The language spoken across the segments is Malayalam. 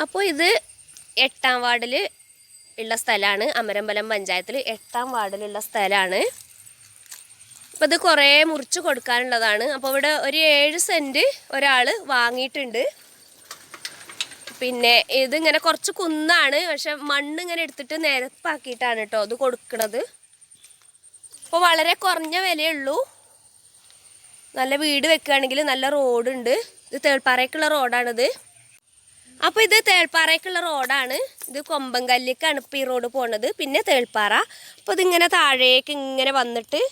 അപ്പോൾ ഇത് എട്ടാം വാർഡിൽ ഉള്ള സ്ഥലമാണ് അമരമ്പലം പഞ്ചായത്തിൽ എട്ടാം വാർഡിലുള്ള സ്ഥലമാണ് അപ്പോൾ ഇത് കുറേ മുറിച്ച് കൊടുക്കാനുള്ളതാണ്. അപ്പോൾ ഇവിടെ ഒരു ഏഴ് സെന്റ് ഒരാൾ വാങ്ങിയിട്ടുണ്ട്. പിന്നെ ഇതിങ്ങനെ കുറച്ച് കുന്നാണ്. പക്ഷെ മണ്ണ് ഇങ്ങനെ എടുത്തിട്ട് നിരപ്പാക്കിയിട്ടാണ് കേട്ടോ ഇത് കൊടുക്കണത്. അപ്പോൾ വളരെ കുറഞ്ഞ വിലയുള്ളൂ. നല്ല വീട് വെക്കുകയാണെങ്കിൽ നല്ല റോഡുണ്ട്. ഇത് തേൾപ്പാറയ്ക്കുള്ള റോഡാണിത്. അപ്പോൾ ഇത് തേൾപ്പാറയ്ക്കുള്ള റോഡാണ്. ഇത് കൊമ്പങ്കല്ലിക്കാണ് ഇപ്പോൾ ഈ റോഡ് പോണത്. പിന്നെ തേൾപ്പാറ. അപ്പോൾ ഇതിങ്ങനെ താഴേക്ക് ഇങ്ങനെ വന്നിട്ട്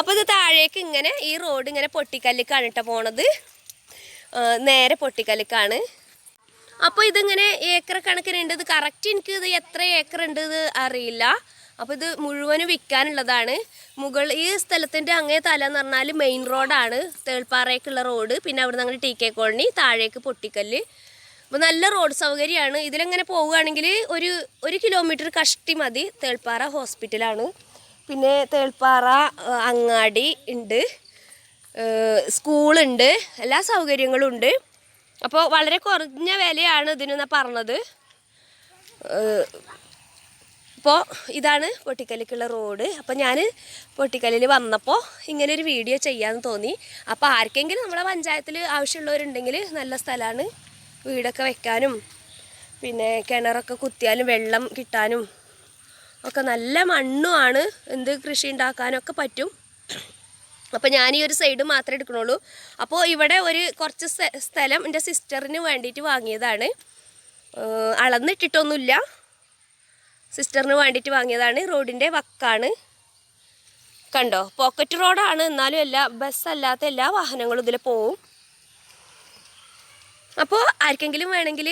അപ്പോൾ ഇത് താഴേക്ക് ഇങ്ങനെ ഈ റോഡ് ഇങ്ങനെ പൊട്ടിക്കല്ലിക്കാണ് കേട്ടോ പോണത്. നേരെ പൊട്ടിക്കല്ലിക്കാണ്. അപ്പോൾ ഇതിങ്ങനെ ഏക്കർ കണക്കിനുണ്ട് ഇത് കറക്റ്റ് ഇത് എത്ര ഏക്കർ ഉണ്ട് ഇത് അറിയില്ല. അപ്പോൾ ഇത് മുഴുവനും വിൽക്കാനുള്ളതാണ്. മുകൾ ഈ സ്ഥലത്തിന്റെ അങ്ങേ തല എന്ന് പറഞ്ഞാൽ മെയിൻ റോഡാണ് തേൾപ്പാറയ്ക്കുള്ള റോഡ് പിന്നെ അവിടെ നിന്ന് ടി കെ കോളനി താഴേക്ക് പൊട്ടിക്കല്ല്. അപ്പോൾ നല്ല റോഡ് സൗകര്യമാണ്. ഇതിലെങ്ങനെ പോവുകയാണെങ്കിൽ ഒരു ഒരു കിലോമീറ്റർ കഷ്ടി മതി. തേൾപ്പാറ ഹോസ്പിറ്റലാണ് പിന്നെ തേൾപ്പാറ അങ്ങാടി ഉണ്ട്. സ്കൂളുണ്ട് എല്ലാ സൗകര്യങ്ങളും ഉണ്ട്. അപ്പോൾ വളരെ കുറഞ്ഞ വിലയാണ് ഇതിനെന്നാ പറഞ്ഞത്. അപ്പോൾ ഇതാണ് പൊട്ടിക്കലിക്കുള്ള റോഡ്. അപ്പോൾ ഞാൻ പൊട്ടിക്കലിൽ വന്നപ്പോൾ ഇങ്ങനെ ഒരു വീഡിയോ ചെയ്യാമെന്ന് തോന്നി. അപ്പോൾ ആർക്കെങ്കിലും നമ്മളെ പഞ്ചായത്തിൽ ആവശ്യമുള്ളവരുണ്ടെങ്കിൽ നല്ല സ്ഥലമാണ് വീടൊക്കെ വെക്കാനും പിന്നെ കിണറൊക്കെ കുത്തിയാലും വെള്ളം കിട്ടാനും ഒക്കെ നല്ല മണ്ണുമാണ് എന്ത് കൃഷി ഉണ്ടാക്കാനൊക്കെ പറ്റും. അപ്പോൾ ഞാൻ ഈ ഒരു സൈഡ് മാത്രമേ എടുക്കണുള്ളൂ. അപ്പോൾ ഇവിടെ ഒരു കുറച്ച് സ്ഥലം എന്റെ സിസ്റ്ററിന് വേണ്ടിയിട്ട് വാങ്ങിയതാണ്. അളന്നിട്ടിട്ടൊന്നുമില്ല. സിസ്റ്ററിന് വേണ്ടിയിട്ട് വാങ്ങിയതാണ്. റോഡിന്റെ വക്കാണ്. കണ്ടോ? പോക്കറ്റ് റോഡാണ്. എന്നാലും എല്ലാ ബസ്സല്ലാത്ത എല്ലാ വാഹനങ്ങളും ഇതിൽ പോവും. അപ്പോൾ ആർക്കെങ്കിലും വേണമെങ്കിൽ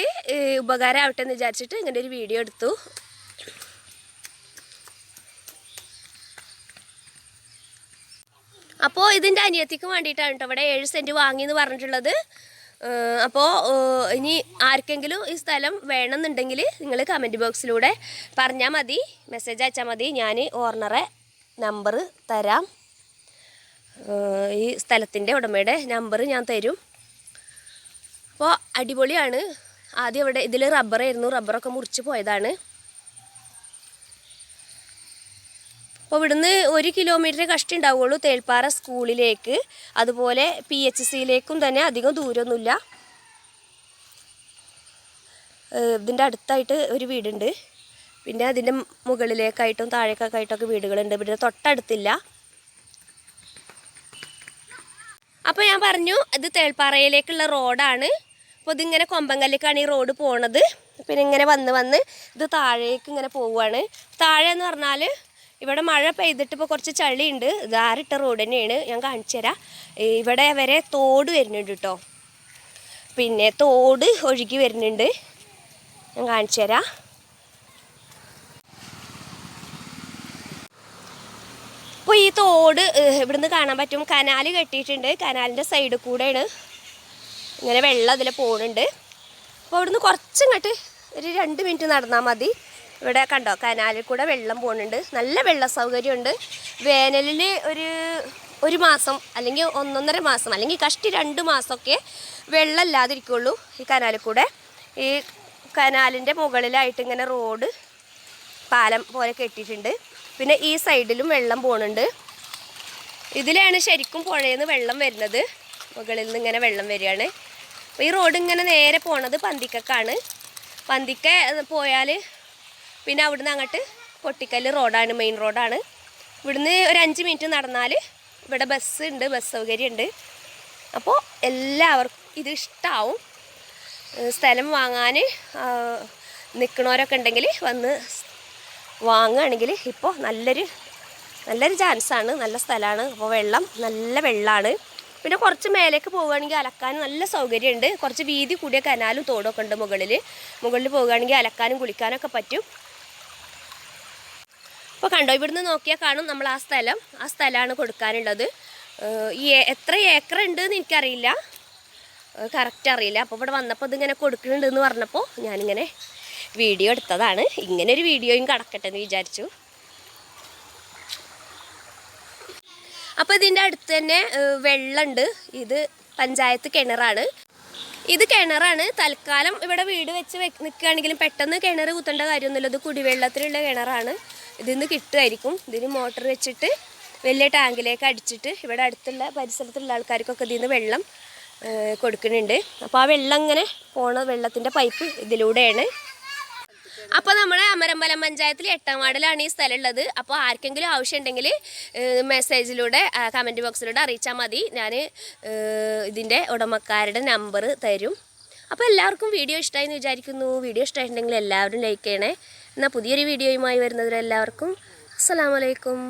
ഉപകാരമാവട്ടെ എന്ന് വിചാരിച്ചിട്ട് ഇങ്ങനെ ഒരു വീഡിയോ എടുത്തു. അപ്പോൾ ഇതിന്റെ അനിയത്തിക്ക് വേണ്ടിയിട്ടാണ് കേട്ടോ ഇവിടെ ഏഴ് സെന്റ് വാങ്ങി എന്ന് പറഞ്ഞിട്ടുള്ളത്. അപ്പോൾ ഇനി ആർക്കെങ്കിലും ഈ സ്ഥലം വേണമെന്നുണ്ടെങ്കിൽ നിങ്ങൾ കമന്റ് ബോക്സിലൂടെ പറഞ്ഞാൽ മതി. മെസ്സേജ് അയച്ചാൽ മതി. ഞാൻ ഓർണറെ നമ്പർ തരാം. ഈ സ്ഥലത്തിന്റെ ഉടമയുടെ നമ്പർ ഞാൻ തരും. അപ്പോൾ അടിപൊളിയാണ്. ആദ്യം ഇവിടെ ഇതിൽ റബ്ബറായിരുന്നു റബ്ബറൊക്കെ മുറിച്ച് പോയതാണ്. അപ്പോൾ ഇവിടുന്ന് ഒരു കിലോമീറ്റർ കഷ്ടി ഉണ്ടാവുള്ളൂ തേൽപ്പാറ സ്കൂളിലേക്ക്. അതുപോലെ പി എച്ച് സിയിലേക്കും തന്നെ അധികം ദൂരമൊന്നുമില്ല ഇതിന്റെ അടുത്തായിട്ട് ഒരു വീടുണ്ട്. പിന്നെ അതിന്റെ മുകളിലേക്കായിട്ടും താഴേക്കൊക്കെ ആയിട്ടൊക്കെ വീടുകളുണ്ട്. ഇവിടെ തൊട്ടടുത്തില്ല. അപ്പോൾ ഞാൻ പറഞ്ഞു ഇത് തേൾപ്പാറയിലേക്കുള്ള റോഡാണ്. അപ്പോൾ ഇതിങ്ങനെ കൊമ്പങ്കല്ലേക്കാണ് ഈ റോഡ് പോണത്. പിന്നെ ഇങ്ങനെ വന്ന് വന്ന് ഇത് താഴേക്ക് ഇങ്ങനെ പോവുകയാണ് താഴെ എന്ന് പറഞ്ഞാൽ ഇവിടെ മഴ പെയ്തിട്ട് ഇപ്പോൾ കുറച്ച് ചളിയുണ്ട്. ഇതാറിട്ട റോഡ് തന്നെയാണ്. ഞാൻ കാണിച്ചു തരാം. ഇവിടെ വരെ തോട് വരുന്നുണ്ട് കേട്ടോ പിന്നെ തോട് ഒഴുകി വരുന്നുണ്ട്. ഞാൻ കാണിച്ചു തരാം. അപ്പോൾ ഈ തോട് ഇവിടുന്ന് കാണാൻ പറ്റും. കനാൽ കെട്ടിയിട്ടുണ്ട്. കനാലിന്റെ സൈഡ് കൂടെയാണ്. ഇങ്ങനെ വെള്ളം അതിൽ പോകുന്നുണ്ട് അപ്പോൾ ഇവിടുന്ന് കുറച്ചിങ്ങോട്ട് ഒരു രണ്ട് മിനിറ്റ് നടന്നാൽ മതി. ഇവിടെ കണ്ടോ കനാലിൽ കൂടെ വെള്ളം പോകുന്നുണ്ട് നല്ല വെള്ള സൗകര്യമുണ്ട്. വേനലിൽ ഒരു ഒരു മാസം അല്ലെങ്കിൽ ഒന്നൊന്നര മാസം അല്ലെങ്കിൽ കഷ്ടി രണ്ട് മാസമൊക്കെ വെള്ളം ഇല്ലാതിരിക്കുള്ളൂ ഈ കനാലിൽ കൂടെ. ഈ കനാലിന്റെ മുകളിലായിട്ട് ഇങ്ങനെ റോഡ് പാലം പോലെ കെട്ടിയിട്ടുണ്ട്. പിന്നെ ഈ സൈഡിലും വെള്ളം പോകുന്നുണ്ട് ഇതിലാണ് ശരിക്കും പുഴയിൽ നിന്ന് വെള്ളം വരുന്നത്. മുകളിൽ നിന്ന് ഇങ്ങനെ വെള്ളം വരികയാണ്. ഈ റോഡ് ഇങ്ങനെ നേരെ പോണത് പന്തിക്കക്കാണ്. പന്തിക്ക പോയാൽ പിന്നെ അവിടുന്ന് അങ്ങോട്ട് കൊട്ടിക്കല്ല് റോഡാണ് മെയിൻ റോഡാണ്. ഇവിടുന്ന് ഒരു അഞ്ച് മിനിറ്റ് നടന്നാൽ ഇവിടെ ബസ് ഉണ്ട് ബസ് സൗകര്യം ഉണ്ട് അപ്പോൾ എല്ലാവർക്കും ഇത് ഇഷ്ടമാവും സ്ഥലം വാങ്ങാൻ നിൽക്കണവരൊക്കെ ഉണ്ടെങ്കിൽ വന്ന് വാങ്ങുകയാണെങ്കിൽ ഇപ്പോൾ നല്ലൊരു നല്ലൊരു ചാൻസാണ് നല്ല സ്ഥലമാണ്. അപ്പോൾ വെള്ളം നല്ല വെള്ളമാണ് പിന്നെ കുറച്ച് മേലേക്ക് പോവുകയാണെങ്കിൽ അലക്കാൻ നല്ല സൗകര്യമുണ്ട് കുറച്ച് വീതി കൂടിയ കനാലും തോടൊക്കെ ഉണ്ട് മുകളിൽ മുകളിൽ പോവുകയാണെങ്കിൽ അലക്കാനും കുളിക്കാനൊക്കെ പറ്റും. അപ്പോൾ കണ്ടോ ഇവിടുന്ന് നോക്കിയാൽ കാണും നമ്മൾ ആ സ്ഥലം. ആ സ്ഥലമാണ് കൊടുക്കാനുള്ളത്. ഈ എത്ര ഏക്കർ ഉണ്ട് എന്ന് എനിക്കറിയില്ല കറക്റ്റ് അറിയില്ല. അപ്പോൾ ഇവിടെ വന്നപ്പോൾ ഇതിങ്ങനെ കൊടുക്കുന്നുണ്ട് എന്ന് പറഞ്ഞപ്പോൾ ഞാനിങ്ങനെ വീഡിയോ എടുത്തതാണ്. ഇങ്ങനെ ഒരു വീഡിയോയും കടക്കട്ടെ എന്ന് വിചാരിച്ചു. അപ്പോൾ ഇതിന്റെ അടുത്ത് തന്നെ വെള്ളമുണ്ട് ഇത് പഞ്ചായത്ത് കിണറാണ്. ഇത് കിണറാണ്. തൽക്കാലം ഇവിടെ വീട് വെച്ച് നിൽക്കുകയാണെങ്കിലും പെട്ടെന്ന് കിണർ കുത്തേണ്ട കാര്യമൊന്നുമില്ല. ഇത് കുടിവെള്ളത്തിലുള്ള കിണറാണ്. ഇതിൽ നിന്ന് കിട്ടുമായിരിക്കും. ഇതിന് മോട്ടർ വെച്ചിട്ട് വലിയ ടാങ്കിലേക്ക് അടിച്ചിട്ട് ഇവിടെ അടുത്തുള്ള പരിസരത്തുള്ള ആൾക്കാർക്കൊക്കെ ഇതിൽ നിന്ന് വെള്ളം കൊടുക്കുന്നുണ്ട്. അപ്പോൾ ആ വെള്ളം ഇങ്ങനെ പോണ വെള്ളത്തിന്റെ പൈപ്പ് ഇതിലൂടെയാണ്. അപ്പോൾ നമ്മുടെ അമരമ്പലം പഞ്ചായത്തിൽ എട്ടാം വാർഡിലാണ് ഈ സ്ഥലം ഉള്ളത് അപ്പോൾ ആർക്കെങ്കിലും ആവശ്യമുണ്ടെങ്കിൽ മെസ്സേജിലൂടെ കമന്റ് ബോക്സിലൂടെ അറിയിച്ചാൽ മതി. ഞാൻ ഇതിന്റെ ഉടമക്കാരുടെ നമ്പർ തരും. അപ്പോൾ എല്ലാവർക്കും വീഡിയോ ഇഷ്ടമായി എന്ന് വിചാരിക്കുന്നു. വീഡിയോ ഇഷ്ടമായിട്ടുണ്ടെങ്കിൽ എല്ലാവരും ലൈക്ക് ചെയ്യണേ. എന്നാൽ പുതിയൊരു വീഡിയോയുമായി വരുന്നവരെല്ലാവർക്കും അസ്സലാമലൈക്കും